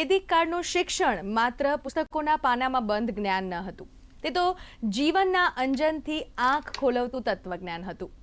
વૈદિક કાળનું શિક્ષણ માત્ર પુસ્તકોના પાનામાં બંધ જ્ઞાન ન હતું. તે તો જીવનના અંજનથી આંખ ખોલવતું તત્વજ્ઞાન હતું.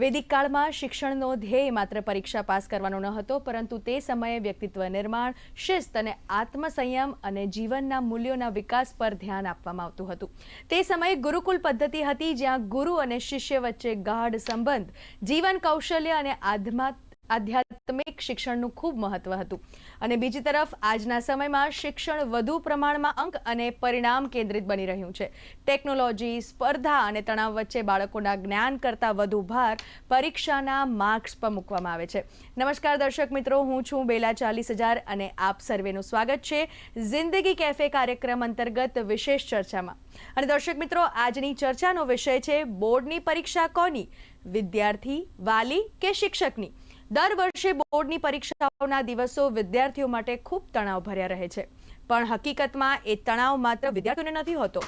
વૈદિક કાળમાં શિક્ષણનો ધ્યેય માત્ર પરીક્ષા પાસ કરવાનો ન હતો, પરંતુ તે સમયે વ્યક્તિત્વ નિર્માણ, શિસ્ત અને આત્મસંયમ અને જીવનના મૂલ્યોના વિકાસ પર ધ્યાન આપવામાં આવતું હતું. તે સમયે ગુરુકુલ પદ્ધતિ હતી જ્યાં ગુરુ અને શિષ્ય વચ્ચે ગાઢ સંબંધ, જીવન કૌશલ્ય અને આધ્યાત્મ આધ્યાત્મિક શિક્ષણનું ખૂબ મહત્વ હતું. અને બીજી તરફ, આજના સમયમાં શિક્ષણ વધુ પ્રમાણમાં અંક અને પરિણામ કેન્દ્રિત બની રહ્યું છે. ટેકનોલોજી, સ્પર્ધા અને તણાવ વચ્ચે બાળકોના જ્ઞાન કરતાં વધુ ભાર પરીક્ષાના માર્ક્સ પર મૂકવામાં આવે છે. નમસ્કાર દર્શક મિત્રો, હું છું બેલા ચાલીસ હજાર અને આપ સર્વેનું સ્વાગત છે જિંદગી કેફે કાર્યક્રમ અંતર્ગત વિશેષ ચર્ચામાં. અને દર્શક મિત્રો, આજની ચર્ચાનો વિષય છે, બોર્ડની પરીક્ષા કોની? વિદ્યાર્થી, વાલી કે શિક્ષકની? દર વર્ષે બોર્ડની પરીક્ષાઓના દિવસો વિદ્યાર્થીઓ માટે ખૂબ તણાવ ભર્યા રહે છે. પણ હકીકતમાં એ તણાવ માત્ર વિદ્યાર્થીઓને નથી હોતો,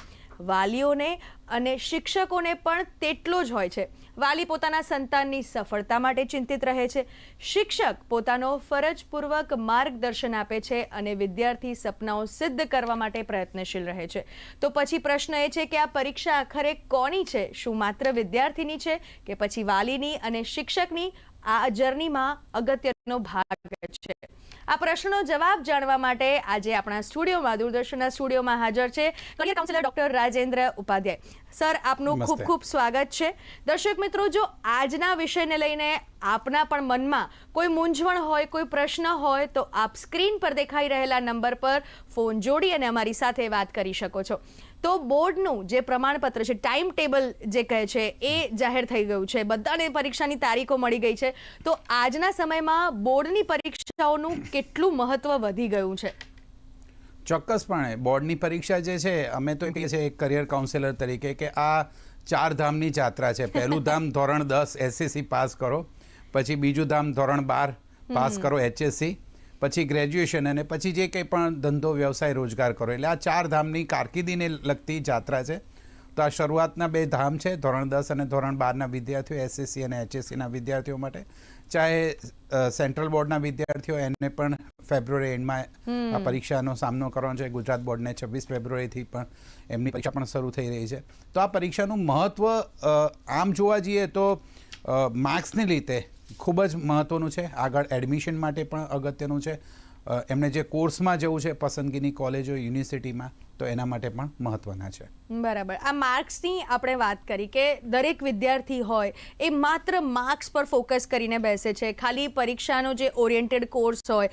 વાલીઓને અને શિક્ષકોને પણ તેટલો જ હોય છે. વાલી પોતાના સંતાનની સફળતા માટે ચિંતિત રહે છે. શિક્ષક પોતાનો ફરજપૂર્વક માર્ગદર્શન આપે છે અને વિદ્યાર્થી સપનાઓ સિદ્ધ કરવા માટે પ્રયત્નશીલ રહે છે. તો પછી પ્રશ્ન એ છે કે આ પરીક્ષા આખરે કોની છે? શું માત્ર વિદ્યાર્થીની છે કે પછી વાલીની અને શિક્ષકની? આ જર્નીમાં અગત્યનો ભાગ છે. આ પ્રશ્નનો જવાબ જાણવા માટે આજે આપણા સ્ટુડિયોમાં દૂરદર્શનના સ્ટુડિયોમાં હાજર છે career counsellor doctor Rajendra Upadhyay. Sir આપનું ખૂબ ખૂબ સ્વાગત છે. દર્શક મિત્રો જો આજના વિષયને લઈને આપના પણ મનમાં કોઈ મૂંઝવણ હોય કોઈ પ્રશ્ન હોય તો આપ સ્ક્રીન પર દેખાઈ રહેલા નંબર પર ફોન જોડી અને અમારી સાથે વાત કરી શકો છો. તો બોર્ડનું જે પ્રમાણપત્ર છે ટાઈમ ટેબલ જે કહે છે એ જાહેર થઈ ગયું છે. બધાને પરીક્ષાની તારીખો મળી ગઈ છે. તો આજના સમયમાં બોર્ડની પરીક્ષાઓનું કેટલું મહત્વ વધી ગયું છે? ચોક્કસપણે બોર્ડની પરીક્ષા જે છે અમે તો કહીએ છીએ એક કરિયર કાઉન્સિલર તરીકે કે આ ચાર ધામની જાત્રા છે. પહેલું ધામ ધોરણ દસ એસએસસી પાસ કરો પછી બીજું ધામ ધોરણ બાર પાસ કરો એચએસસી પછી ગ્રેજ્યુએશન અને પછી જે કંઈ પણ ધંધો વ્યવસાય રોજગાર કરો. એટલે આ ચાર ધામની કારકિર્દીને લગતી જાત્રા છે. તો આ શરૂઆતના બે ધામ છે ધોરણ દસ અને ધોરણ બારના વિદ્યાર્થીઓ એસએસસી અને એચએસસીના વિદ્યાર્થીઓ માટે. ચાહે સેન્ટ્રલ બોર્ડના વિદ્યાર્થીઓ એને પણ ફેબ્રુઆરી એન્ડમાં આ પરીક્ષાનો સામનો કરવાનો છે. ગુજરાત બોર્ડને છવ્વીસ ફેબ્રુઆરીથી પણ એમની પરીક્ષા પણ શરૂ થઈ રહી છે. તો આ પરીક્ષાનું મહત્ત્વ આમ જોવા જઈએ તો માર્ક્સને લીધે ખૂબ જ મહત્ત્વનું છે. આગળ એડમિશન માટે પણ અગત્યનું છે. એમને જે કોર્સમાં જવું છે, પસંદગીની કોલેજો યુનિવર્સિટીમાં તો એના માટે પણ મહત્વના છે. બરાબર. આ માર્ક્સની આપણે વાત કરી કે દરેક વિદ્યાર્થી હોય, એ માત્ર માર્ક્સ પર ફોકસ કરીને બેસે છે. ખાલી પરીક્ષાનો જે ઓરિએન્ટેડ કોર્સ હોય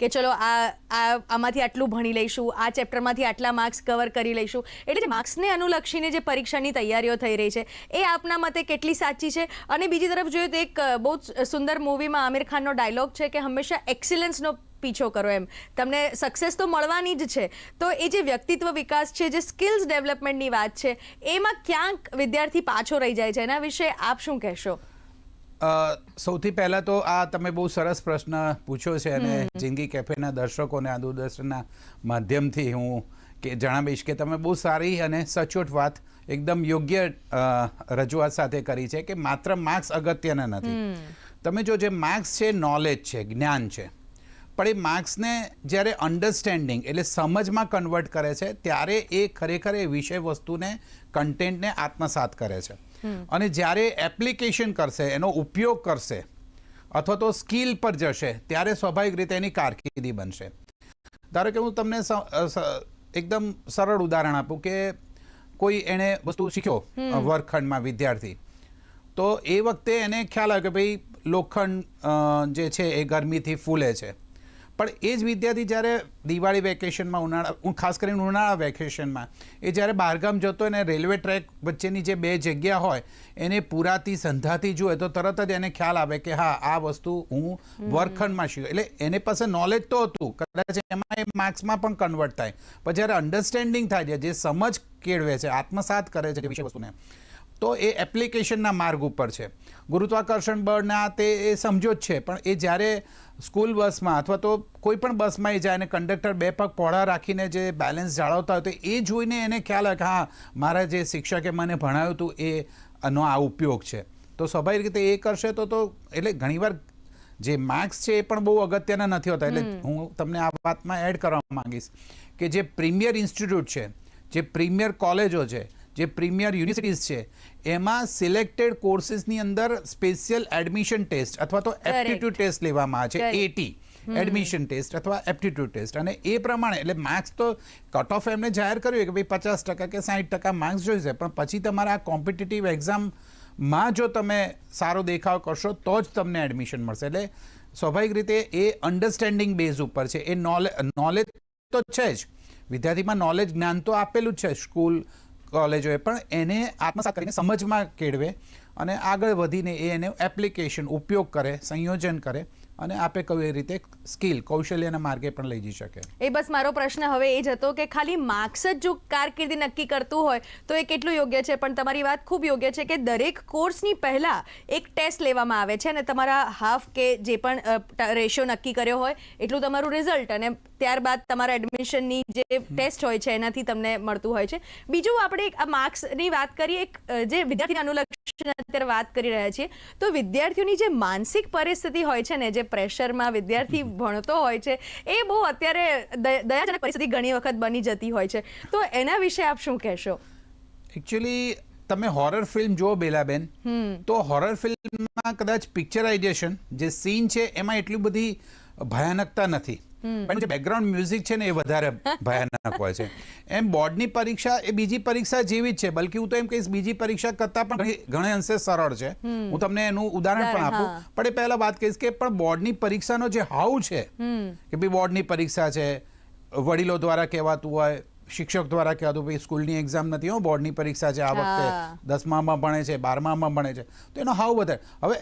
કે ચલો આ આ, આમાંથી આટલું ભણી લઈશું, આ ચેપ્ટરમાંથી આટલા માર્ક્સ કવર કરી લઈશું. એટલે જે માર્ક્સને અનુલક્ષીને જે પરીક્ષાની તૈયારીઓ થઈ રહી છે, એ આપના મતે કેટલી સાચી છે? અને બીજી તરફ જોઈએ તો એક બહુ જ સુંદર મૂવીમાં આમિર ખાનનો ડાયલોગ છે કે હંમેશા એક્સિલન્સનો પીછો કરો એમ. તમને સક્સેસ તો મળવાની જ છે. તો એ જે વ્યક્તિત્વ વિકાસ છે, જે સ્કિલ્સ ડેવલપમેન્ટની વાત છે, એમાં ક્યાંક વિદ્યાર્થી પાછો રહી જાય છે. એના વિશે આપ શું કહેશો? સૌથી પહેલા તો આ તમે બહુ સરસ પ્રશ્ન પૂછ્યો છે અને જિંદગી કેફેના દર્શકોને આ દૂરદર્શનના માધ્યમથી હું કે જણાવીશ કે તમે બહુ સારી અને સચોટ વાત એકદમ યોગ્ય રજૂઆત સાથે કરી છે કે માત્ર માર્ક્સ અગત્યના નથી. તમે જો જે માર્ક્સ છે નોલેજ છે જ્ઞાન છે પણ એ માર્ક્સને જ્યારે અન્ડરસ્ટેન્ડિંગ એટલે સમજમાં કન્વર્ટ કરે છે ત્યારે એ ખરેખર એ વિષય વસ્તુને કન્ટેન્ટને આત્મસાત કરે છે. અને જ્યારે એપ્લિકેશન કરશે એનો ઉપયોગ કરશે અથવા તો સ્કિલ પર જશે ત્યારે સ્વાભાવિક રીતે એની કારકિર્દી બનશે. ધારો કે હું તમને એકદમ સરળ ઉદાહરણ આપું કે કોઈ એણે વસ્તુ શીખ્યો વર્ગખંડમાં વિદ્યાર્થી. તો એ વખતે એને ખ્યાલ આવ્યો કે ભાઈ લોખંડ જે છે એ ગરમીથી ફૂલે છે. પણ એ જ વિદ્યાર્થી જ્યારે દિવાળી વેકેશનમાં ઉનાળા ખાસ કરીને ઉનાળા વેકેશનમાં એ જ્યારે બહારગામ જતો અને રેલવે ટ્રેક વચ્ચેની જે બે જગ્યા હોય એને પૂરાતી સંધાતી જુએ તો તરત જ એને ખ્યાલ આવે કે હા આ વસ્તુ હું વર્ગખંડમાં શીખ્યો એટલે એને પાસે નોલેજ તો હતું કદાચ એમાં એ માર્ક્સમાં પણ કન્વર્ટ થાય. પણ જ્યારે અન્ડરસ્ટેન્ડિંગ થાય છે જે સમજ કેળવે છે આત્મસાત કરે છે વિષય વસ્તુને તો એ એપ્લિકેશનના માર્ગ ઉપર છે. ગુરુત્વાકર્ષણ બળના તે એ સમજો જ છે પણ એ જ્યારે સ્કૂલ બસમાં અથવા તો કોઈ પણ બસમાં એ જાય અને કંડક્ટર બે પગ પહોળા રાખીને જે બેલેન્સ જાળવતા હોય તો એ જોઈને એને ખ્યાલ આવે કે હા મારા જે શિક્ષકે મને ભણાવ્યું હતું એ નો આ ઉપયોગ છે. તો સ્વાભાવિક રીતે એ કરશે તો તો એટલે ઘણીવાર જે માર્ક્સ છે એ પણ બહુ અગત્યના નથી હોતા. એટલે હું તમને આ વાતમાં એડ કરવા માંગીશ કે જે પ્રીમિયર ઇન્સ્ટિટ્યૂટ છે જે પ્રીમિયર કોલેજો છે જે પ્રીમિયર યુનિવર્સિટીઝ છે એમાં સિલેક્ટેડ કોર્સીસની અંદર સ્પેશિયલ એડમિશન ટેસ્ટ અથવા તો. એપ્ટિટ્યૂડ ટેસ્ટ લેવામાં આવે છે. એટી એડમિશન ટેસ્ટ અથવા એપ્ટિટ્યૂડ ટેસ્ટ અને એ પ્રમાણે એટલે માર્ક્સ તો કટ ઓફ એમને જાહેર કર્યું કે ભાઈ પચાસ ટકા કે સાઠ ટકા માર્ક્સ જોઈશે પણ પછી તમારા આ કોમ્પિટિટિવ એક્ઝામમાં જો તમે સારો દેખાવ કરશો તો જ તમને એડમિશન મળશે. એટલે સ્વાભાવિક રીતે એ અન્ડરસ્ટેન્ડિંગ બેઝ ઉપર છે. એ નોલેજ નોલેજ તો છે જ. વિદ્યાર્થીમાં નોલેજ જ્ઞાન તો આપેલું જ છે. સ્કૂલ કોલેજોએ, પણ એને આત્મસાત કરીને સમજમાં કેળવે અને આગળ વધીને એ એને એપ્લિકેશન ઉપયોગ કરે, સંયોજન કરે. અને આપે કહ્યું એ રીતે સ્કિલ કૌશલ્યના માર્ગે પણ લઈ જઈ શકે. એ બસ મારો પ્રશ્ન હવે એ જ હતો કે ખાલી માર્ક્સ જ જો કારકિર્દી નક્કી કરતું હોય તો એ કેટલું યોગ્ય છે? પણ તમારી વાત ખૂબ યોગ્ય છે કે દરેક કોર્સની પહેલાં એક ટેસ્ટ લેવામાં આવે છે અને તમારા હાફ કે જે પણ રેશિયો નક્કી કર્યો હોય એટલું તમારું રિઝલ્ટ અને ત્યારબાદ તમારા એડમિશનની જે ટેસ્ટ હોય છે એનાથી તમને મળતું હોય છે. બીજું આપણે એક આ માર્ક્સની વાત કરીએ એક જે વિદ્યાર્થીને અનુલક્ષીને અત્યારે વાત કરી રહ્યા છીએ તો વિદ્યાર્થીઓની જે માનસિક પરિસ્થિતિ હોય છે ને જે પ્રેશરમાં વિદ્યાર્થી ભણતો હોય છે એ બહુ અત્યારે દયાજનક પરિસ્થિતિ ઘણી વખત બની જતી હોય છે. તો એના વિશે આપ શું કહેશો? એકચ્યુઅલી તમે હોરર ફિલ્મ જુઓ બેલાબેન તો હોરર ફિલ્મમાં કદાચ પિક્ચરાઇઝેશન જે સીન છે એમાં એટલી બધી ભયાનકતા નથી. પણ જે બેકગ્રાઉન્ડ મ્યુઝિક છે ને એ વધારે ભયાનક હોય છે. એમ બોર્ડની પરીક્ષા એ બીજી પરીક્ષા જેવી જ છે બલકી હું તો એમ કહીશ બીજી પરીક્ષા કરતાં પણ ઘણી- અંશે સરળ છે. હું તમને એનું ઉદાહરણ પણ આપું. પણ એ પહેલા વાત કહીશ કે પણ બોર્ડની પરીક્ષાનો જે હાવ છે કે ભાઈ બોર્ડની પરીક્ષા છે વડીલો દ્વારા કહેવાતું હોય શિક્ષક દ્વારા કહેવાતું ભાઈ સ્કૂલની એક્ઝામ નથી હો બોર્ડની પરીક્ષા છે આ. વખતે દસમામાં ભણે છે બારમામાં ભણે છે. તો એનો હાવ વધારે. હવે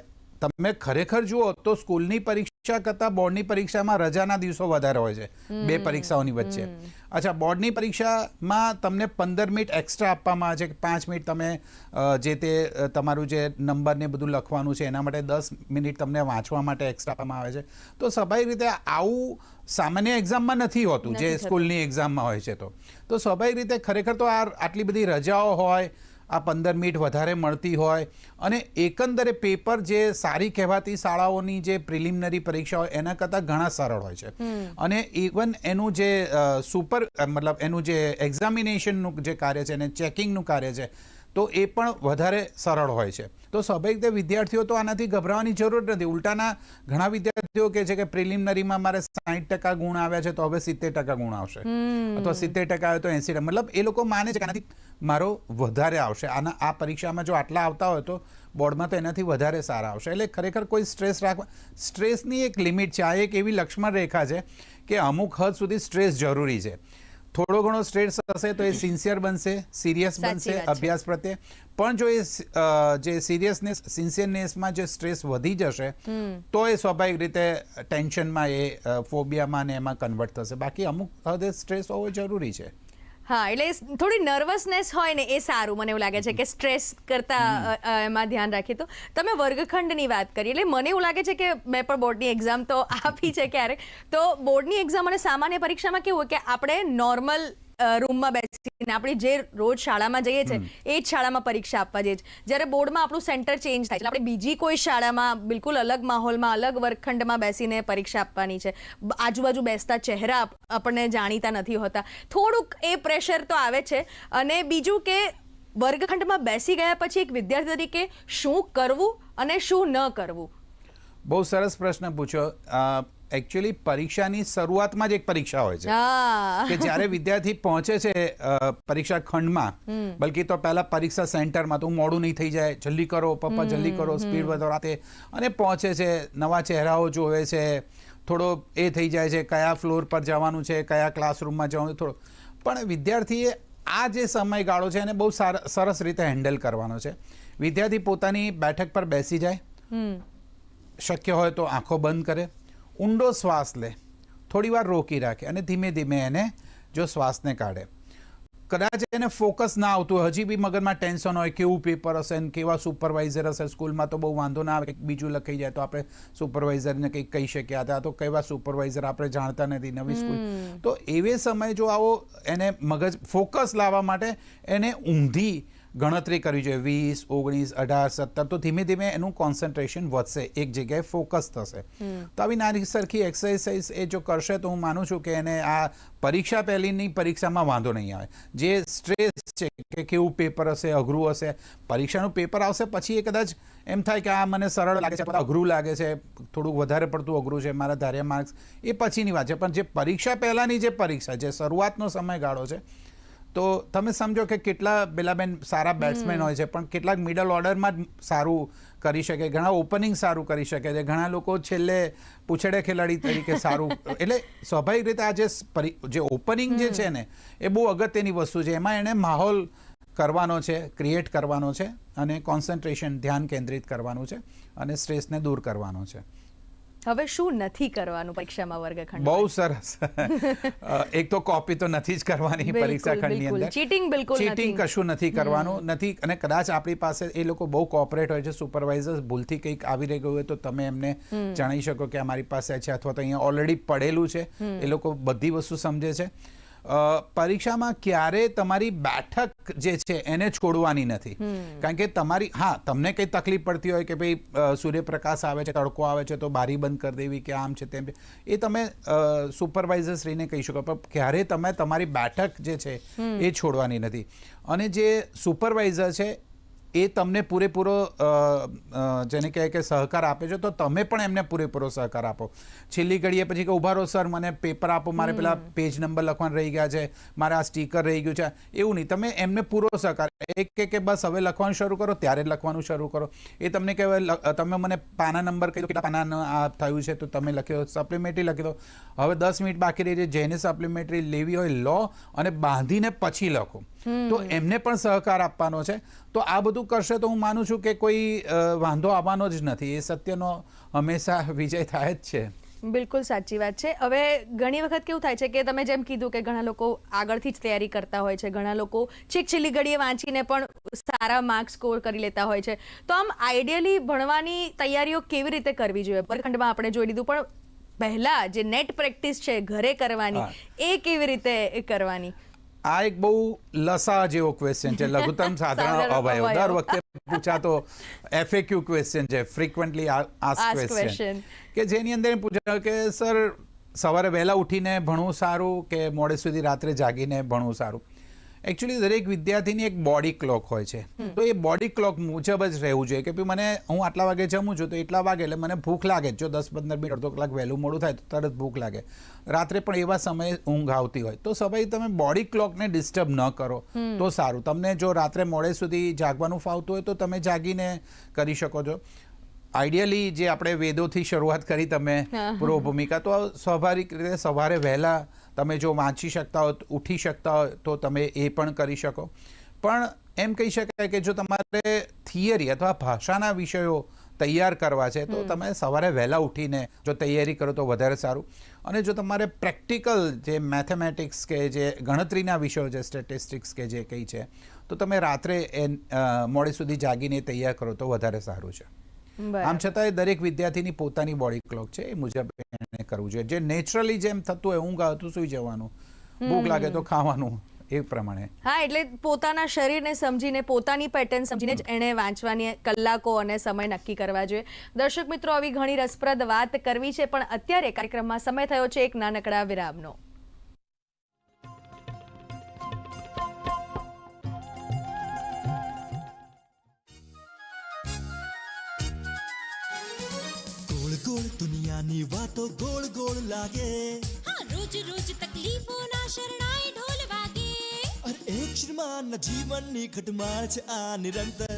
તમે ખરેખર જુઓ તો સ્કૂલની પરીક્ષા કરતાં બોર્ડની પરીક્ષામાં રજાના દિવસો વધારે હોય છે. બે પરીક્ષાઓની વચ્ચે. અચ્છા બોર્ડની પરીક્ષામાં તમને પંદર મિનિટ એક્સ્ટ્રા આપવામાં આવે છે કે પાંચ મિનિટ તમે જે તે તમારું જે નંબર ને બધું લખવાનું છે એના માટે દસ મિનિટ તમને વાંચવા માટે એક્સ્ટ્રા આપવામાં આવે છે. તો સ્વાભાવિક રીતે આવું સામાન્ય એક્ઝામમાં નથી હોતું જે સ્કૂલની એક્ઝામમાં હોય છે તો. તો સ્વાભાવિક રીતે ખરેખર તો આ આટલી બધી રજાઓ હોય આ પંદર મિનિટ વધારે મળતી હોય. અને એકંદરે પેપર જે સારી કહેવાતી શાળાઓની જે પ્રિલિમિનરી પરીક્ષા હોય એના કરતાં ઘણા સરળ હોય છે. અને ઇવન એનું જે સુપર મતલબ એનું જે એક્ઝામિનેશનનું જે કાર્ય છે અને ચેકિંગનું કાર્ય છે તો એ પણ વધારે સરળ હોય છે. તો સ્વાભાવિક રીતે વિદ્યાર્થીઓ તો આનાથી ગભરાવાની જરૂર નથી. ઉલટાના ઘણા વિદ્યાર્થીઓ કહે છે કે પ્રિલિમિનરીમાં મારે સાઠ ટકા ગુણ આવ્યા છે તો હવે સિત્તેર ટકા ગુણ આવશે. અથવા સિત્તેર ટકા આવે તો એસી મતલબ એ લોકો માને છે કે આનાથી મારો વધારે આવશે. આના આ પરીક્ષામાં જો આટલા આવતા હોય તો બોર્ડમાં તો એનાથી વધારે સારા આવશે. એટલે ખરેખર કોઈ સ્ટ્રેસ રાખવા સ્ટ્રેસની એક લિમિટ છે. આ એક એવી લક્ષ્મણ રેખા છે કે અમુક હદ સુધી સ્ટ્રેસ જરૂરી છે. થોડો ઘણો સ્ટ્રેસ હશે તો એ સિન્સિયર બનશે સિરિયસ બનશે અભ્યાસ પ્રત્યે. પણ જો એ જે સિરિયસનેસ સિન્સિયરનેસમાં જે સ્ટ્રેસ વધી જશે તો એ સ્વાભાવિક રીતે ટેન્શનમાં એ ફોબિયામાં ને એમાં કન્વર્ટ થશે. બાકી અમુક હદે સ્ટ્રેસ હોવો જરૂરી છે. હા, એટલે થોડી નર્વસનેસ હોય ને એ સારું. મને એવું લાગે છે કે સ્ટ્રેસ કરતા એમાં ધ્યાન રાખીએ તો. તમે વર્ગખંડની વાત કરી, એટલે મને એવું લાગે છે કે મેં પણ બોર્ડની એક્ઝામ તો આપી છે ક્યારેક. તો બોર્ડની એક્ઝામ અને સામાન્ય પરીક્ષામાં કેવું કે આપણે નોર્મલ રૂમમાં બેસીને આપણે જે રોજ શાળામાં જઈએ છીએ એ જ શાળામાં પરીક્ષા આપવા જઈએ છીએ. જ્યારે બોર્ડમાં આપણું સેન્ટર ચેન્જ થાય છે. આપણે બીજી કોઈ શાળામાં બિલકુલ અલગ માહોલમાં અલગ વર્ગખંડમાં બેસીને પરીક્ષા આપવાની છે. આજુબાજુ બેસતા ચહેરા આપણને જાણીતા નથી હોતા. થોડુંક એ પ્રેશર તો આવે છે. અને બીજું કે વર્ગખંડમાં બેસી ગયા પછી એક વિદ્યાર્થી તરીકે શું કરવું અને શું ન કરવું? બહુ સરસ પ્રશ્ન પૂછ્યો. એકચ્યુઅલી પરીક્ષાની શરૂઆતમાં જ એક પરીક્ષા હોય છે. કે જ્યારે વિદ્યાર્થી પહોંચે છે પરીક્ષા ખંડમાં બલકી તો પહેલા પરીક્ષા સેન્ટરમાં તો મોડું નહીં થઈ જાય. જલ્દી કરો પપ્પા જલ્દી કરો સ્પીડ વધારો આ અને પહોંચે છે નવા ચહેરાઓ જોવે છે. થોડો એ થઈ જાય છે કયા ફ્લોર પર જવાનું છે કયા ક્લાસરૂમમાં જવાનું થોડો. પણ વિદ્યાર્થીએ આ જે સમયગાળો છે એને બહુ સાર- સરસ રીતે હેન્ડલ કરવાનો છે. વિદ્યાર્થી પોતાની બેઠક પર બેસી જાય. શક્ય હોય તો આંખો બંધ કરે. ઊંડો શ્વાસ લે. થોડી વાર રોકી રાખે અને ધીમે ધીમે એને જો શ્વાસને કાઢે. કદાચ એને ફોકસ ના આવતું હોય હજી બી મગજમાં ટેન્શન હોય કેવું પેપર હશે ને કેવા સુપરવાઇઝર હશે સ્કૂલમાં તો બહુ વાંધો ના આવે કંઈક બીજું લખાઈ જાય તો આપણે સુપરવાઇઝરને કંઈક કહી શકીએ. હતા તો કેવા સુપરવાઇઝર આપણે જાણતા નથી નવી સ્કૂલ. તો એવે સમયે જો આવો એને મગજ ફોકસ લાવવા માટે એને ઊંધી ગણતરી કરવી જોઈએ. વીસ ઓગણીસ અઢાર સત્તર. તો ધીમે ધીમે એનું કોન્સન્ટ્રેશન વધશે. એક જગ્યાએ ફોકસ થશે. તો આવી નાની સરખી એક્સરસાઇઝ એ જો કરશે તો હું માનું છું કે એને આ પરીક્ષા પહેલીની પરીક્ષામાં વાંધો નહીં આવે. જે સ્ટ્રેસ છે કે કેવું પેપર હશે અઘરું હશે પરીક્ષાનું પેપર આવશે પછી એ કદાચ એમ થાય કે આ મને સરળ લાગે છે અઘરું લાગે છે થોડુંક વધારે પડતું અઘરું છે મારા ધાર્યા માર્ક્સ એ પછીની વાત છે. પણ જે પરીક્ષા પહેલાંની જે પરીક્ષા જે શરૂઆતનો સમયગાળો છે તો તમે સમજો કે કેટલા બેલાબેન સારા બેટ્સમેન હોય છે પણ કેટલાક મિડલ ઓર્ડરમાં જ સારું કરી શકે ઘણા ઓપનિંગ સારું કરી શકે છે ઘણા લોકો છેલ્લે પૂછડે ખેલાડી તરીકે સારું એટલે સ્વાભાવિક રીતે આ જે જે ઓપનિંગ જે છે ને એ બહુ અગત્યની વસ્તુ છે. એમાં એણે માહોલ કરવાનો છે ક્રિએટ કરવાનો છે અને કોન્સન્ટ્રેશન ધ્યાન કેન્દ્રિત કરવાનું છે અને સ્ટ્રેસને દૂર કરવાનો છે. હવે શું નથી કરવાનું પરીક્ષામાં વર્ગખંડ બહુ સરસ. એક તો કોપી તો નથી જ કરવાની પરીક્ષા ખંડની. અંદર. ચીટિંગ બિલકુલ ચીટિંગ કશું નથી કરવાનું નથી. અને કદાચ આપણી પાસે એ લોકો બહુ કોઓપરેટ હોય છે સુપરવાઇઝર્સ ભૂલથી કંઈક આવી રહી ગયું હોય તો તમે એમને જણાવી શકો કે અમારી પાસે છે અથવા તો અહીંયા ઓલરેડી પડેલું છે. એ લોકો બધી વસ્તુ સમજે છે. પરીક્ષામાં ક્યારે તમારી બેઠક જે છે એને છોડવાની નથી. કારણ કે તમારી હા તમને કંઈ તકલીફ પડતી હોય કે ભાઈ સૂર્યપ્રકાશ આવે છે તડકો આવે છે તો બારી બંધ કરી દેવી કે આમ છે તેમ એ તમે સુપરવાઇઝર શ્રીને કહી શકો. પણ ક્યારે તમે તમારી બેઠક જે છે એ છોડવાની નથી. અને જે સુપરવાઇઝર છે એ તમને પૂરેપૂરો જેને કહે કે સહકાર આપે છે તો તમે પણ એમને પૂરેપૂરો સહકાર આપો. છેલ્લી ઘડીએ પછી કે ઊભા રહો સર મને પેપર આપો મારે પેલા પેજ નંબર લખવાનું રહી ગયા છે મારે આ સ્ટીકર રહી ગયું છે. એવું નહીં તમે એમને પૂરો સહકાર એક કે કે બસ હવે લખવાનું શરૂ કરો ત્યારે લખવાનું શરૂ કરો. એ તમને કહેવાય તમે મને પાના નંબર કહી દો કેટલા પાના આ થયું છે તો તમે લખ્યો સપ્લિમેન્ટરી લખી દો. હવે દસ મિનિટ બાકી રહી છે જેને સપ્લિમેન્ટરી લેવી હોય લો અને બાંધીને પછી લખો. તો એમને પણ સહકાર આપવાનો છે. તો આ બધું કરશે તો હું માનું છું કે કોઈ વાંધો આવવાનો જ નથી. એ સત્યનો હંમેશા વિજય થાય જ છે. બિલકુલ સાચી વાત છે. હવે ઘણી વખત કેવું થાય છે કે તમે જેમ કીધું કે ઘણા લોકો આગળથી જ તૈયારી કરતા હોય છે ઘણા લોકો છેક છેલ્લી ઘડીએ વાંચીને પણ સારા માર્ક્સ સ્કોર કરી લેતા હોય છે. તો આમ આઈડિયલી ભણવાની તૈયારીઓ કેવી રીતે કરવી જોઈએ? પરખંડમાં આપણે જોઈ લીધું પણ પહેલા જે નેટ પ્રેક્ટિસ છે ઘરે કરવાની એ કેવી રીતે કરવાની? આ એક બહુ લસા જેવો ક્વેશ્ચન છે લઘુત્તમ સાધારણ અવયવ. દર વખતે પૂછાતો એફએક્યુ ક્વેશ્ચન છે ફ્રીક્વન્ટલી આસ્ક ક્વેશ્ચન. કે જેની અંદર એમ પૂછાય કે સર સવારે વહેલા ઉઠીને ભણવું સારું કે મોડે સુધી રાત્રે જાગીને ભણવું સારું એકચ્યુઅલી દરેક વિદ્યાર્થીની એક બોડી ક્લોક હોય છે. તો એ બોડી ક્લોક મુજબ જ રહેવું જોઈએ કે ભાઈ મને હું આટલા વાગે જમું છું તો એટલા વાગે એટલે મને ભૂખ લાગે. જો દસ પંદર મિનિટ અડધો કલાક વહેલું મોડું થાય તો તરત ભૂખ લાગે. રાત્રે પણ એવા સમયે ઊંઘ આવતી હોય. તો સભાઈ તમે બોડી ક્લોકને ડિસ્ટર્બ ન કરો. તો સારું. તમને જો રાત્રે મોડે સુધી જાગવાનું ફાવતું હોય તો તમે જાગીને કરી શકો છો. આઈડિયલી જે આપણે વેદોથી શરૂઆત કરી તમે પૂર્વ ભૂમિકા તો સ્વાભાવિક રીતે સવારે વહેલા તમે જો વાંચી શકતા હો ઉઠી શકતા હો તો તમે એ પણ કરી શકો. પણ એમ કહી શકાય કે જો તમારે થિયરી અથવા ભાષાના વિષયો તૈયાર કરવા છે તો તમે સવારે વહેલા ઉઠીને જો તૈયારી કરો તો વધારે સારું. અને જો તમારે પ્રેક્ટિકલ જે મેથેમેટિક્સ કે જે ગણતરીના વિષયો છે સ્ટેટિસ્ટિક્સ કે જે કંઈ છે તો તમે રાત્રે એ મોડે સુધી જાગીને તૈયાર કરો તો વધારે સારું છે. આમ છતાં દરેક વિદ્યાર્થીની પોતાની બોડી ક્લોક છે એ મુજબ એને કરવું જોઈએ. જે નેચરલી જેમ થતું હોય ઊંઘ આવતું સુઈ જવાનું. ભૂખ લાગે તો ખાવાનું એ પ્રમાણે. હા એટલે પોતાના શરીરને સમજીને પોતાની પેટર્ન સમજીને જ એણે વાંચવાની કલાકો અને સમય નક્કી કરવા જોઈએ. દર્શક મિત્રો આવી ઘણી રસપ્રદ વાત કરવી છે પણ અત્યારે કાર્યક્રમમાં સમય થયો છે એક નાનકડા વિરામનો. ગોળ દુનિયાની વાતો ગોળ ગોળ લાગે. હા રોજ રોજ તકલીફોના શરણાઈ ઢોલ વાગે. અરે એક શ્રીમાન જીવનની ખટમાળ છે આ નિરંતર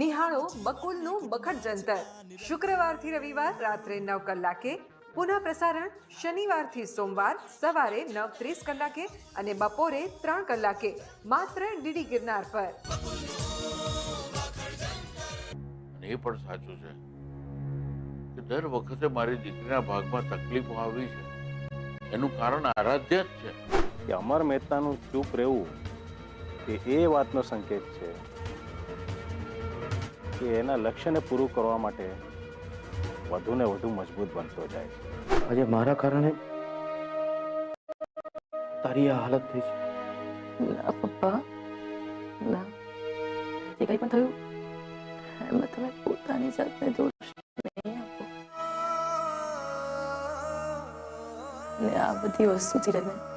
નિહાળો બકુલનું બખડ જંતર. શુક્રવારથી રવિવાર રાત્રે નવ કલાકે પુનઃ પ્રસારણ શનિવારથી સોમવાર સવારે નવ ત્રીસ કલાકે અને બપોરે ત્રણ કલાકે માત્ર ડીડી ગિરનાર પર. એ પણ સાચું છે કે દર વખતે મારી દીકરીના ભાગમાં તકલીફો આવી છે. એનું કારણ આરાધ્ય જ છે. કે અમર મહેતાનું ચૂપ રહેવું એ એ વાતનો સંકેત છે કે એના લક્ષ્યને પૂરું કરવા માટે વધુ ને વધુ મજબૂત બનતો જાય છે. આજે મારા કારણે તારી આ હાલત થઈ છે. ના પપ્પા. ના. જે કંઈ પણ થયું એમાં તમે પોતાની જાતને દોષ નહીં આપો. ને આ બધી વસ્તુથી લઈને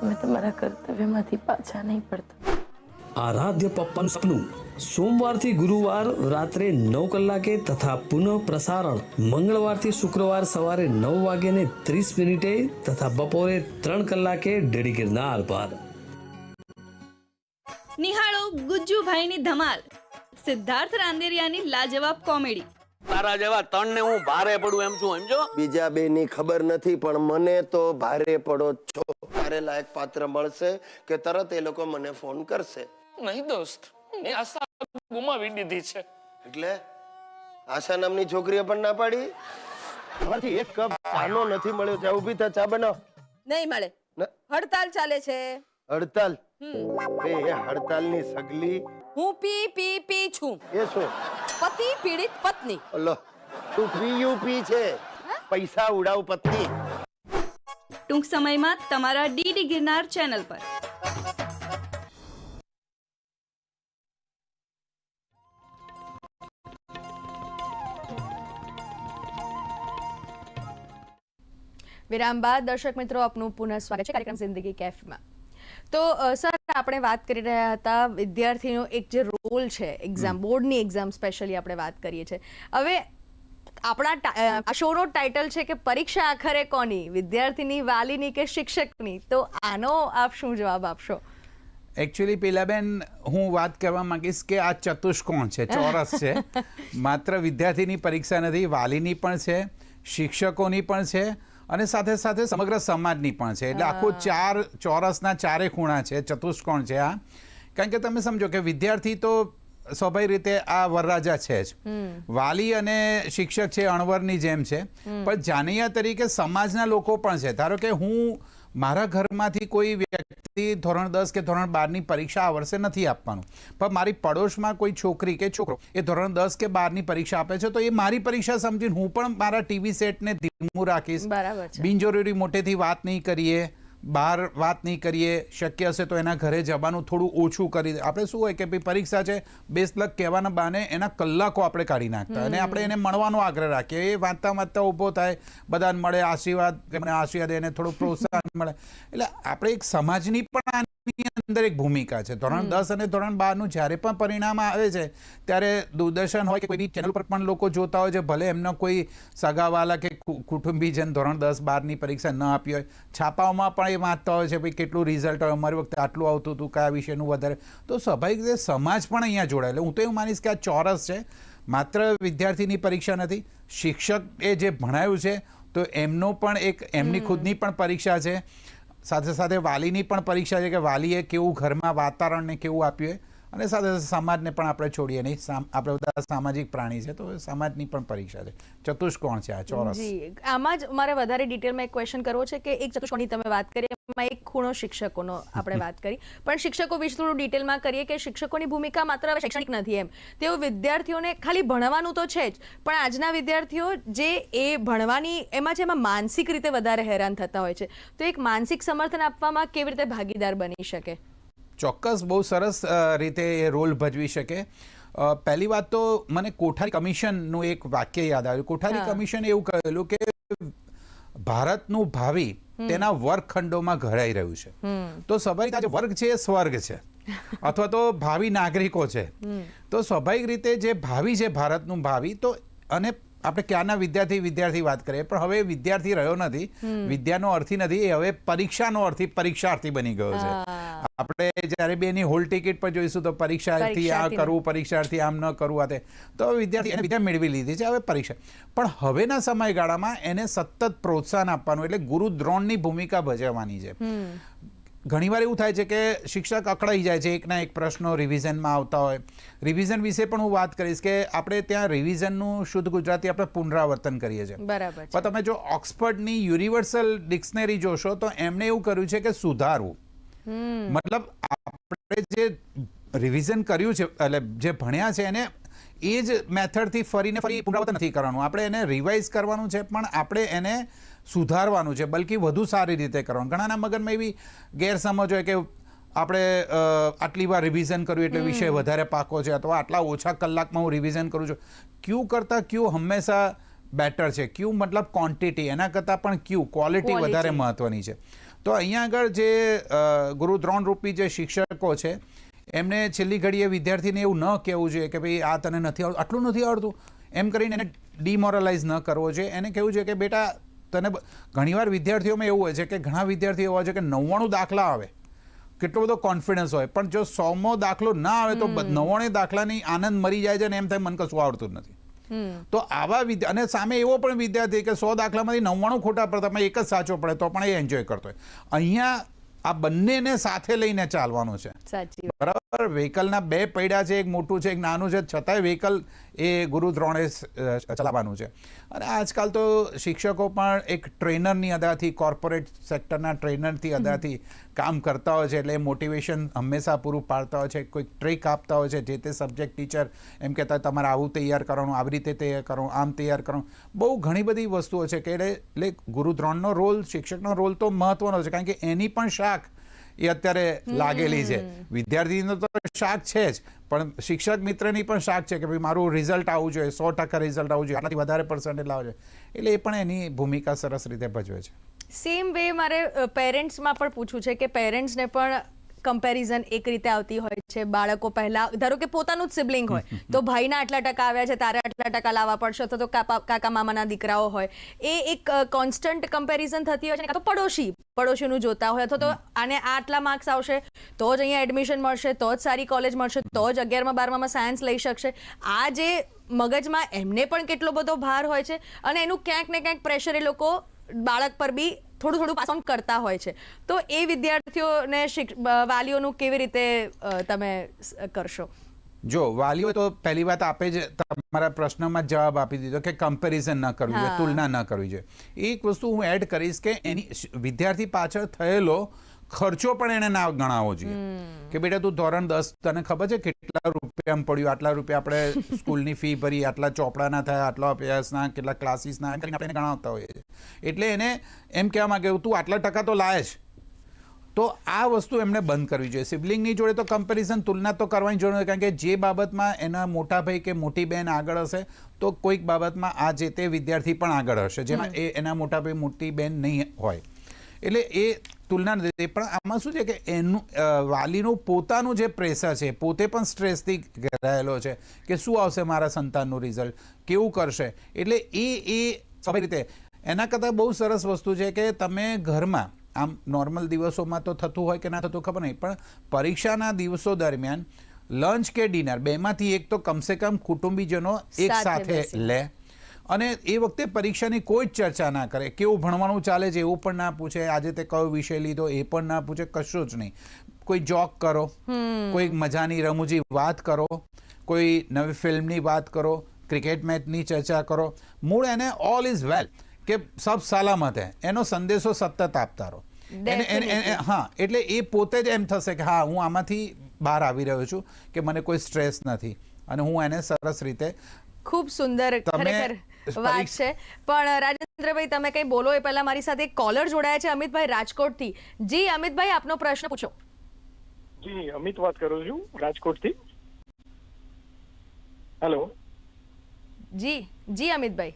તમે તમારા કર્તવ્યમાંથી પાછા નહીં પડતા. આરાધ્ય પપ્પન સપનું. સોમવારથી ગુરુવાર રાત્રે નવ કલાકે તથા પુનઃ પ્રસારણ. મંગળવારથી શુક્રવાર સવારે નવ વાગ્યે ત્રીસ મિનિટે તથા બપોરે ત્રણ કલાકે ડેડી ગિરનાર પર નિહાળો ગુજ્જુભાઈની ધમાલ. સિદ્ધાર્થ રાંદેરિયાની લાજવાબ કોમેડી. તારા જેવા તણ ને હું ભારે પડું એમ છું સમજો? બીજા બે ની ખબર નથી પણ મને તો ભારે પડો છો. તારે લાયક પાત્ર મળશે કે તરત એ લોકો મને ફોન કરશે? નહીં દોસ્ત મેં આશા ગુમાવી દીધી છે. એટલે આશા નામની છોકરીએ પણ ના પાડી? આમાંથી એક કપ ચાનો નથી મળ્યો ચા ઊભી થા ચા બનાવ. નહીં મળે. ન- હડતાલ ચાલે છે. હડતાલ? એ એ હડતાલની સગલી. હું પી પી પી છું. એ શું? પતિ પીડિત પત્ની. અલ્લો તું પીયુપી છે. પૈસા ઉડાવ પત્ની. ટૂંક સમયમાં તમારા ડીડી ગિરનાર ચેનલ પર. વિરામ બાદ દર્શક મિત્રો આપનું પુનઃ સ્વાગત છે કાર્યક્રમ જિંદગી કેફમાં. તો સર આપણે વાત કરી રહ્યા હતા વિદ્યાર્થીનો એક જે રોલ છે એક્ઝામ બોર્ડની એક્ઝામ સ્પેશિયલી આપણે વાત કરીએ છીએ. હવે આપણા શોનો ટાઇટલ છે કે પરીક્ષા આખરે કોની? વિદ્યાર્થીની વાલીની કે શિક્ષકની? તો આનો આપ શું જવાબ આપશો? એકચ્યુઅલી પેલાબેન હું વાત કરવા માંગીશ કે આ ચતુષ્કોણ છે? ચોરસ છે. માત્ર વિદ્યાર્થીની પરીક્ષા નથી વાલીની પણ છે શિક્ષકોની પણ છે અને સાથે સાથે સમગ્ર સમાજની પણ છે. એટલે આખું ચાર ચોરસના ચારે ખૂણા છે. ચતુષ્કોણ છે આ? કારણ કે તમે સમજો કે વિદ્યાર્થી તો સ્વાભાવિક રીતે આ વરરાજા છે જ. વાલી અને શિક્ષક છે અણવરની જેમ છે. પણ જાનૈયા તરીકે સમાજના લોકો પણ છે. ધારો કે હું મારા ઘરમાંથી કોઈ વ્યક્તિ ધોરણ દસ કે ધોરણ બારની પરીક્ષા આ વર્ષે નથી આપવાનું. પણ મારી પડોશમાં કોઈ છોકરી કે છોકરો એ ધોરણ દસ કે બારની પરીક્ષા આપે છે તો એ મારી પરીક્ષા સમજીને હું પણ મારા ટીવી સેટને ધીમું રાખીશ. બિનજરૂરી મોટેથી વાત નહીં કરીએ. બહાર વાત નહીં કરીએ શક્ય હશે તો એના ઘરે જવાનું થોડું ઓછું કરી દે. આપણે શું હોય કે ભાઈ પરીક્ષા છે બેસલક કહેવાના બહાને એના કલાકો આપણે કાઢી નાખતા. અને આપણે એને મળવાનો આગ્રહ રાખીએ. એ વાંચતા વાંચતા ઊભો થાય બધાને મળે આશીર્વાદ એમને આશીર્વાદ એને થોડું પ્રોત્સાહન મળે. એટલે આપણે એક સમાજની પણ આની અંદર એક ભૂમિકા છે. ધોરણ દસ અને ધોરણ બારનું જ્યારે પણ પરિણામ આવે છે ત્યારે દૂરદર્શન હોય કે કોઈની ચેનલ પર પણ લોકો જોતા હોય છે ભલે એમનો કોઈ સગાવાલા કે કુ- કુટુંબીજન ધોરણ દસ બારની પરીક્ષા ન આપી હોય છાપાઓમાં પણ એ વાંચતા હોય છે ભાઈ કેટલું રિઝલ્ટ હોય? અમારી વખતે આટલું આવતું હતું કયા વિષયનું વધારે? તો સ્વાભાવિક રીતે સમાજ પણ અહીંયા જોડાય એટલે હું તો એવું માનીશ કે આ ચોરસ છે. માત્ર વિદ્યાર્થીની પરીક્ષા નથી શિક્ષક એ જે ભણાયું છે તો એમનો પણ એક એમની ખુદની પણ પરીક્ષા છે. સાથે સાથે વાલીની પણ પરીક્ષા છે કે વાલીએ કેવું ઘરમાં વાતાવરણને કેવું આપ્યું હોય. અને સાથે સાથે સમાજને પણ આપણે છોડીએ નહીં. આપણે બધા સામાજિક પ્રાણી છે, તો સમાજની પણ પરીક્ષા છે. ચતુષ્કોણ છે આ? ચોરસ. આમાં જ મારે વધારે ડિટેલમાં એક ક્વેશ્ચન કરવો છે કે એક ચતુષ્કોણની તમે વાત કરી, એમાં એક ખૂણો શિક્ષકોનો આપણે વાત કરી. પણ શિક્ષકો વિશે થોડું ડિટેલમાં કરીએ કે શિક્ષકોની ભૂમિકા માત્ર હવે શૈક્ષણિક નથી એમ. તેઓ વિદ્યાર્થીઓને ખાલી ભણવાનું તો છે જ, પણ આજના વિદ્યાર્થીઓ જે એ ભણવાની, એમાં છે એમાં માનસિક રીતે વધારે હેરાન થતા હોય છે, તો એક માનસિક સમર્થન આપવામાં કેવી રીતે ભાગીદાર બની શકે? ચોક્કસ બહુ સરસ રીતે એ રોલ ભજવી શકે. પહેલી વાત તો મને કોઠારી કમિશનનું એક વાક્ય યાદ આવ્યું. કોઠારી કમિશન એવું કહેલું કે ભારતનું ભાવિ તેના વર્ગખંડોમાં ઘડાઈ રહ્યું છે. તો સ્વાભાવિક જે વર્ગ છે એ સ્વર્ગ છે. અથવા તો ભાવિ નાગરિકો છે. તો સ્વાભાવિક રીતે જે ભાવિ છે ભારતનું ભાવિ તો અને આપણે ક્યારના વિદ્યાર્થી વિદ્યાર્થી વાત કરીએ પણ હવે વિદ્યાર્થી રહ્યો નથી વિદ્યાનો અર્થી નથી એ હવે પરીક્ષાનો અર્થી પરીક્ષાર્થી બની ગયો છે. આપણે જ્યારે બે એની હોલ ટિકિટ પર જોઈશું તો પરીક્ષાર્થી આ કરવું પરીક્ષાર્થી આમ ન કરવું આ તે. તો વિદ્યાર્થી એને વિદ્યા મેળવી લીધી છે હવે પરીક્ષા. પણ હવેના સમયગાળામાં એને સતત પ્રોત્સાહન આપવાનું એટલે ગુરુ દ્રોણની ભૂમિકા ભજવવાની છે. ઘણીવાર એવું થાય છે કે શિક્ષક અકળાઈ જાય છે એકના એક પ્રશ્નો રિવિઝનમાં આવતા હોય. રિવિઝન વિશે પણ હું વાત કરીશ કે આપણે ત્યાં રિવિઝનનું શુદ્ધ ગુજરાતી આપણે પુનરાવર્તન કરીએ છીએ. બરાબર પણ તમે જો ઓક્સફર્ડની યુનિવર્સલ ડિક્શનરી જોશો તો એમણે એવું કર્યું છે કે સુધારવું. મતલબ આપણે જે રિવિઝન કર્યું છે એટલે જે ભણ્યા છે એને એ જ મેથડથી ફરીને ફરી પુનરાવર્તન નથી કરવાનું. આપણે એને રિવાઇઝ કરવાનું છે પણ આપણે એને સુધારવાનું છે બલકી વધુ સારી રીતે કરવાનું. ઘણાના મગજમાં એવી ગેરસમજ હોય કે આપણે આટલી વાર રિવિઝન કર્યું એટલે વિષય વધારે પાકો છે અથવા આટલા ઓછા કલાકમાં હું રિવિઝન કરું છું. ક્યુ કરતાં ક્યુ હંમેશા બેટર છે. ક્યુ મતલબ ક્વોન્ટિટી એના કરતાં પણ ક્યુ ક્વોલિટી વધારે મહત્વની છે. તો અહીંયા આગળ જે ગુરુ દ્રોણ રૂપી જે શિક્ષકો છે એમને છેલ્લી ઘડીએ વિદ્યાર્થીને એવું ન કહેવું જોઈએ કે ભાઈ આ તને નથી આવડતું આટલું નથી આવડતું. એમ કરીને એને ડિમોરલાઇઝ ન કરવો જોઈએ. એને કહેવું જોઈએ કે બેટા તને ઘણીવાર વિદ્યાર્થીઓમાં એવું હોય છે કે ઘણા વિદ્યાર્થીઓ એવા છે કે નવ્વાણું દાખલા આવે. કેટલો બધો કોન્ફિડન્સ હોય. પણ જો સોમો દાખલો ના આવે તો નવ્વાણું દાખલાની આનંદ મરી જાય છે ને એમ થાય મને કશું આવડતું નથી. તો આવા વિદ્યા અને સામે એવો પણ વિદ્યાર્થી કે સો દાખલામાંથી નવ્વાણું ખોટા પડતા એક જ સાચો પડે તો પણ એ એન્જોય કરતો હોય. અહીંયા આ બંનેને સાથે લઈને ચાલવાનું છે. સાચી બરાબર વ્હીકલના બે પૈડા છે એક મોટું છે એક નાનું છે છતાંય વ્હીકલ એ ગુરુ દ્રોણે ચલાવવાનું છે. અને આજકાલ તો શિક્ષકો પણ એક ટ્રેનરની અદાથી કોર્પોરેટ સેક્ટરના ટ્રેનરથી અદાથી કામ કરતા હોય છે એટલે મોટિવેશન હંમેશા પૂરું પાડતા હોય છે કોઈક ટ્રેક આપતા હોય છે જે તે સબ્જેક્ટ ટીચર એમ કહેતા હોય, તમારે આવું તૈયાર કરવાનું આવી રીતે તૈયાર કરવાનું આમ તૈયાર કરવાનું બહુ ઘણી બધી વસ્તુઓ છે કે એટલે એટલે ગુરુ દ્રોણનો રોલ શિક્ષકનો રોલ તો મહત્વનો છે કારણ કે એની પણ શાક એ અત્યારે લાગેલી છે. વિદ્યાર્થીનો તો શાક છે જ પણ શિક્ષક મિત્રની પણ શાક છે કે ભાઈ મારું રિઝલ્ટ આવવું જોઈએ સો ટકા રિઝલ્ટ આવવું જોઈએ આનાથી વધારે પર્સન્ટેજ લાવવું જોઈએ. એટલે એ પણ એની ભૂમિકા સરસ રીતે ભજવે છે. સેમ વે મારે પેરેન્ટ્સમાં પણ પૂછવું છે કે પેરેન્ટ્સને પણ કમ્પેરિઝન એક રીતે આવતી હોય છે. બાળકો પહેલા ધારો કે પોતાનું જ સિબ્લિંગ હોય તો ભાઈના આટલા ટકા આવ્યા છે તારે આટલા ટકા લાવવા પડશે અથવા તો કાકા મામાના દીકરાઓ હોય. એ એક કોન્સ્ટન્ટ કમ્પેરિઝન થતી હોય છે કાં તો પડોશી પડોશીનું જોતા હોય અથવા તો આને આ આટલા માર્ક્સ આવશે તો જ અહીંયા એડમિશન મળશે તો જ સારી કોલેજ મળશે તો જ અગિયારમાં બારમામાં સાયન્સ લઈ શકશે. આ જે મગજમાં એમને પણ કેટલો બધો ભાર હોય છે અને એનું ક્યાંક ને ક્યાંક પ્રેશર એ લોકો બાળક પર બી થોડું થોડું પાસ ઓન કરતા હોય છે. તો એ વિદ્યાર્થીઓને વાલીઓનું કેવી રીતે તમે કરશો? જો વાલીઓ તો પહેલી વાત આપે જ તમારા પ્રશ્નમાં જવાબ આપી દીધો કે કમ્પેરિઝન ન કરવું જોઈએ તુલના ન કરવી જોઈએ. એક વસ્તુ હું એડ કરીશ કે એની વિદ્યાર્થી પાછળ થયેલો ખર્ચો પણ એને ના ગણાવવો જોઈએ. કે બેટા તું ધોરણ દસ તને ખબર છે કેટલા રૂપિયા પડ્યું? આટલા રૂપિયા આપણે સ્કૂલની ફી ભરી આટલા ચોપડાના થયા આટલા અભ્યાસના કેટલા ક્લાસીસના એમ કરીને આપણે ગણાવતા હોઈએ છીએ. એટલે એને એમ કહેવા માંગે તું આટલા ટકા તો લાય જ તો આ વસ્તુ એમણે બંધ કરવી જોઈએ. સિબ્લિંગની જોડે તો કમ્પેરિઝન તુલના તો કરવાની જરૂર કારણ કે જે બાબતમાં એના મોટા ભાઈ કે મોટી બહેન આગળ હશે તો કોઈક બાબતમાં આ જે તે વિદ્યાર્થી પણ આગળ હશે જેમાં એ એના મોટા ભાઈ મોટી બહેન નહીં હોય. એટલે એ તુલના નથી પણ આમાં શું છે કે એનું વાલીનું પોતાનું જે પ્રેશર છે પોતે પણ સ્ટ્રેસથી ઘેરાયેલો છે કે શું આવશે મારા સંતાનનું રિઝલ્ટ કેવું કરશે? એટલે એ એ સ્વાભાવિક રીતે એના કરતાં બહુ સરસ વસ્તુ છે કે તમે ઘરમાં આમ નોર્મલ દિવસોમાં તો થતું હોય કે ના થતું ખબર નહીં પણ પરીક્ષાના દિવસો દરમિયાન લંચ કે ડિનર બેમાંથી એક તો કમસે કમ કુટુંબીજનો એક સાથે સાથે લે અને એ વખતે પરીક્ષાની કોઈ જ ચર્ચા ના કરે. કેવું ભણવાનું ચાલે છે એવું પણ ના પૂછે. આજે તે કયો વિષય લીધો એ પણ ના પૂછે. કશું જ નહીં. કોઈ જોક કરો. કોઈ મજાની રમૂજી વાત કરો. કોઈ નવી ફિલ્મની વાત કરો. ક્રિકેટ મેચની ચર્ચા કરો. મૂળ એને ઓલ ઇઝ વેલ કે સબ સલામત હે. એનો સંદેશો સતત આપતા રહો. હા એટલે એ પોતે જ એમ થશે કે હા હું આમાંથી બહાર આવી રહ્યો છું કે મને કોઈ સ્ટ્રેસ નથી. અને હું એને સરસ રીતે ખૂબ સુંદર. તમે ખરેખર વાત છે. પણ રાજેન્દ્રભાઈ તમે કંઈ બોલો એ પહેલા મારી સાથે એક કોલર જોડાયા છે અમિતભાઈ રાજકોટથી. જી અમિતભાઈ આપનો પ્રશ્ન પૂછો. જી અમિત વાત કરું છું રાજકોટથી. હેલો જી જી અમિતભાઈ.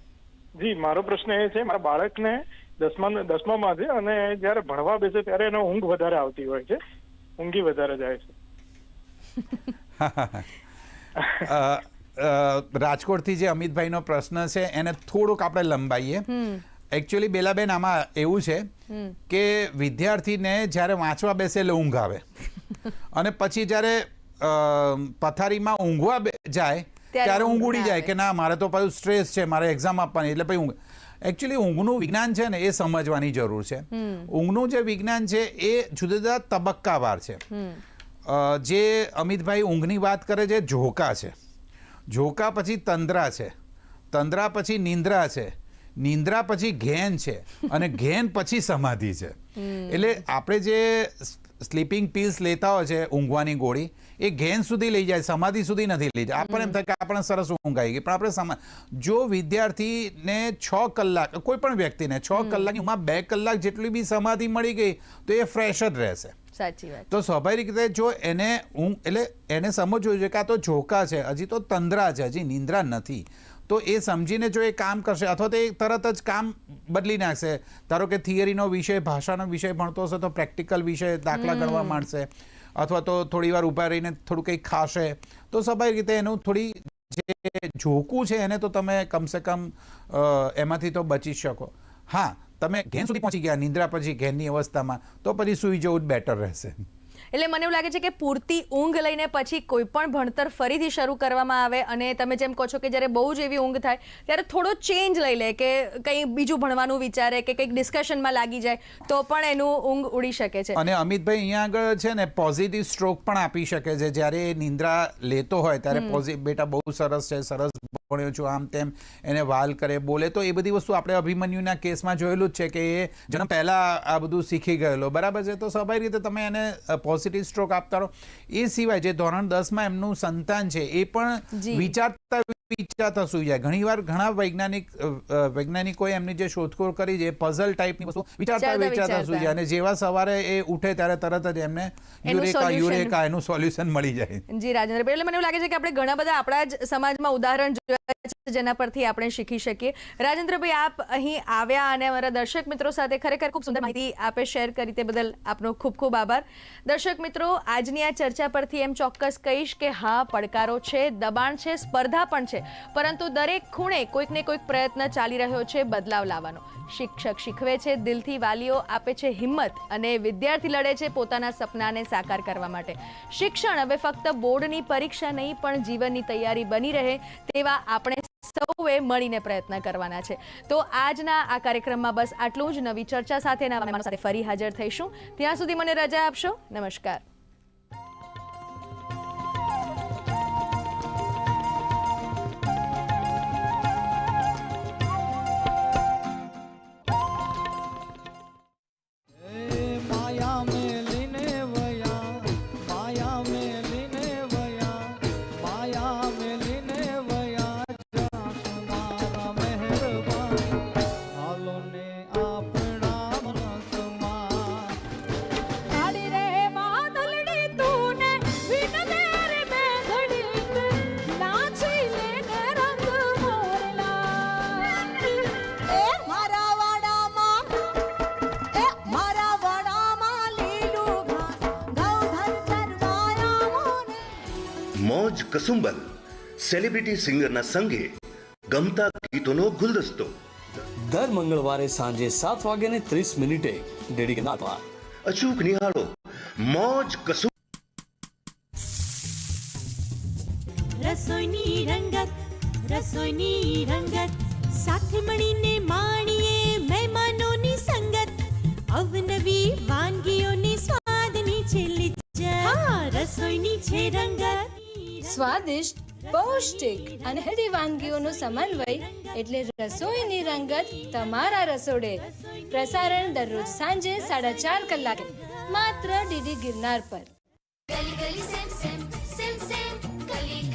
જી મારો પ્રશ્ન એ છે મારા બાળકને દસમા દસમામાં છે અને જ્યારે ભણવા બેસે ત્યારે એનો ઊંઘ વધારે આવતી હોય છે. ઊંઘી વધારે જાય છે. રાજકોટથી જે અમિતભાઈનો પ્રશ્ન છે એને થોડુંક આપણે લંબાઈએ. એકચ્યુઅલી બેલાબેન આમાં એવું છે કે વિદ્યાર્થીને જ્યારે વાંચવા બેસે એટલે ઊંઘ આવે. અને પછી જ્યારે પથારીમાં ઊંઘવા બે- જાય ત્યારે ઊંઘ ઉડી જાય કે ના મારે તો પાછું સ્ટ્રેસ છે મારે એક્ઝામ આપવાની એટલે પછી ઊંઘ. એકચ્યુઅલી ઊંઘનું વિજ્ઞાન છે ને એ સમજવાની જરૂર છે. ઊંઘનું જે વિજ્ઞાન છે એ જુદા જુદા તબક્કાવાર છે. જે અમિતભાઈ ઊંઘની વાત કરે છે ઝોકા છે. ઝોકા પછી તંદ્રા છે. તંદ્રા પછી નિંદ્રા છે. નિંદ્રા પછી ઘેન છે. અને ઘેન પછી સમાધિ છે. એટલે આપણે જે સ્લીપિંગ પીલ્સ લેતા હોય છે ઊંઘવાની ગોળી એ ઘેન સુધી લઈ જાય સમાધિ સુધી નથી લઈ જાય. આપણને એમ થાય કે આપણને સરસ ઊંઘ આવી ગઈ. પણ આપણે સમા જો વિદ્યાર્થીને છ કલાક કોઈ પણ વ્યક્તિને છ કલાકમાં બે કલાક જેટલી બી સમાધિ મળી ગઈ તો એ ફ્રેશ જ રહેશે. સાચી વાત. તો સ્વાભાવિક રીતે જો એને ઊંઘ એટલે એને સમજવું જોઈએ કે આ તો ઝોકા છે હજી તો તંદ્રા છે હજી નિંદ્રા નથી. તો એ સમજીને જો એ કામ કરશે અથવા તો એ તરત જ કામ બદલી નાખશે. ધારો કે થિયરીનો વિષય ભાષાનો વિષય ભણતો હશે તો પ્રેક્ટિકલ વિષય દાખલા ગણવા માંડશે. અથવા તો થોડી વાર ઊભા રહીને થોડું કંઈક ખાશે. તો સ્વાભાવિક રીતે એનું થોડી જે ઝોકું છે એને તો તમે કમસે કમ એમાંથી તો બચી શકો. હા તમે ઘેન સુધી પહોંચી ગયા નિંદ્રા પછી ઘેનની અવસ્થામાં તો પછી સૂઈ જવું જ બેટર રહેશે. એટલે મને એવું લાગે છે કે પૂરતી ઊંઘ લઈને પછી કોઈ પણ ભણતર ફરીથી શરૂ કરવામાં આવે અને તમે જેમ કહો છો કે જ્યારે બહુ જ એવી ઊંઘ થાય ત્યારે થોડો ચેન્જ લઈ લે કે કંઈ બીજું ભણવાનું વિચારે કે કંઈક ડિસ્કશનમાં લાગી જાય તો પણ એનું ઊંઘ ઉડી શકે છે. અને અમિતભાઈ અહીંયા આગળ છે ને પોઝિટિવ સ્ટ્રોક પણ આપી શકે છે. જ્યારે નિંદ્રા લેતો હોય ત્યારે પોઝિટિવ બેટા બહુ સરસ છે સરસ ભણ્યો છું આમ તેમ એને વાલ કરે બોલે તો એ બધી વસ્તુ આપણે અભિમન્યુના કેસમાં જોયેલું જ છે કે એ જન્મ પહેલા આ બધું શીખી ગયેલો. બરાબર છે? તો સ્વાભાવિક રીતે તમે એને પોઝિટિવ સ્ટ્રોક આપતા રહો. એ સિવાય જે ધોરણ દસમાં એમનું સંતાન છે એ પણ વિચારતા વિચારતા સુઈ જાય ઘણીવાર ઘણા વૈજ્ઞાનિક અ, અ, વૈજ્ઞાનિકોએ એમની જે શોધખોળ કરી છે પઝલ ટાઈપની વસ્તુ વિચારતા વિચારતા સુઈ જાય અને જેવા સવારે એ ઉઠે ત્યારે તરત જ એમને યુરેકા યુરેકા એનું સોલ્યુશન મળી જાય. જી રાજેન્દ્ર એટલે મને એવું લાગે છે કે આપણે ઘણા બધા આપણા જ સમાજમાં ઉદાહરણ જોયા છે જેના પરથી આપણે શીખી શકીએ. રાજેન્દ્રભાઈ આપ અહીં આવ્યા અને અમારા દર્શક મિત્રો સાથે ખરેખર ખૂબ સુંદર માહિતી આપે શેર કરી તે બદલ આપનો ખૂબ ખૂબ આભાર. દર્શક મિત્રો આજની આ ચર્ચા પરથી એમ ચોક્કસ કહીશ કે હા પડકારો છે દબાણ છે સ્પર્ધા પણ છે. પરંતુ દરેક ખૂણે કોઈક ને કોઈક પ્રયત્ન ચાલી રહ્યો છે બદલાવ લાવવાનો. શિક્ષક શીખવે છે, દિલથી વાલીઓ આપે છે હિંમત અને વિદ્યાર્થી લડે છે પોતાના સપનાને સાકાર કરવા માટે. શિક્ષણ હવે ફક્ત બોર્ડની પરીક્ષા નહીં, પણ જીવનની તૈયારી બની રહે તેવા આપણે સૌએ મળીને પ્રયત્ન કરવાના છે. તો આજના આ કાર્યક્રમમાં બસ આટલું જ. નવી ચર્ચા સાથે સાથે ફરી હાજર થઈશું. ત્યાં સુધી મને રજા આપશો. નમસ્કાર. કસુંબલ સેલિબ્રિટી સિંગરના સંગે ગમતા ગીતોનો ગુલદસ્તો. દર મંગળવારે સાંજે સાત વાગ્યાને ત્રીસ મિનિટે ડેડી ગિરનાર અચૂક નિહાળો મોજ કસુ રસોઈની રંગત રસોઈની રંગત સાથે મળીને માણીએ મહેમાનોની સંગત. અવનવી વાનગીઓની સ્વાદની છે લિજ્જત હા રસોઈની છે રંગત. સ્વાદિષ્ટ, પૌષ્ટિક અને હેલ્ધી વાનગીઓનો સમન્વય એટલે રસોઈની રંગત તમારા રસોડે. પ્રસારણ દરરોજ સાંજે સાડા ચાર કલાકે, માત્ર ડીડી ગિરનાર પર.